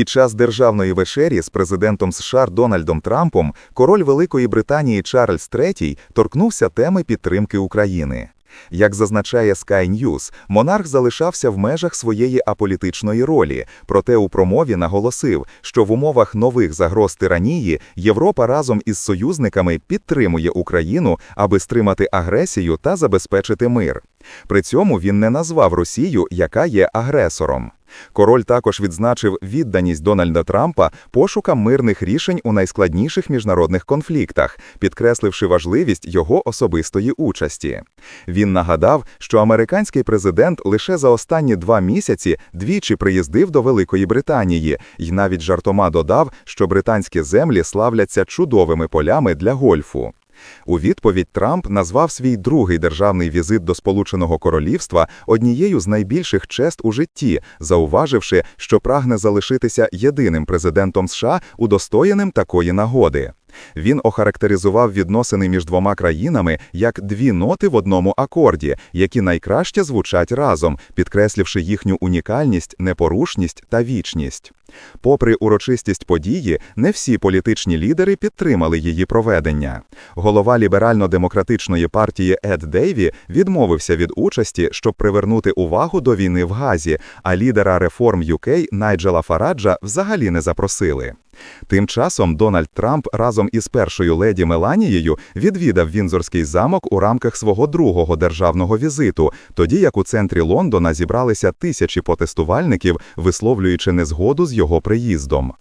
Під час державної вечері з президентом США Дональдом Трампом король Великої Британії Чарльз III торкнувся теми підтримки України. Як зазначає Sky News, монарх залишався в межах своєї аполітичної ролі, проте у промові наголосив, що в умовах нових загроз тиранії Європа разом із союзниками підтримує Україну, аби стримати агресію та забезпечити мир. При цьому він не назвав Росію, яка є агресором. Король також відзначив відданість Дональда Трампа пошукам мирних рішень у найскладніших міжнародних конфліктах, підкресливши важливість його особистої участі. Він нагадав, що американський президент лише за останні два місяці двічі приїздив до Великої Британії і навіть жартома додав, що британські землі славляться чудовими полями для гольфу. У відповідь Трамп назвав свій другий державний візит до Сполученого Королівства однією з найбільших чест у житті, зауваживши, що прагне залишитися єдиним президентом США, удостоєним такої нагоди. Він охарактеризував відносини між двома країнами як дві ноти в одному акорді, які найкраще звучать разом, підкресливши їхню унікальність, непорушність та вічність. Попри урочистість події, не всі політичні лідери підтримали її проведення. Голова ліберально-демократичної партії Ед Дейві відмовився від участі, щоб привернути увагу до війни в Газі, а лідера реформ UK Найджела Фараджа взагалі не запросили. Тим часом Дональд Трамп разом із першою леді Меланією відвідав Вінзорський замок у рамках свого другого державного візиту, тоді як у центрі Лондона зібралися тисячі протестувальників, висловлюючи незгоду з його приїздом.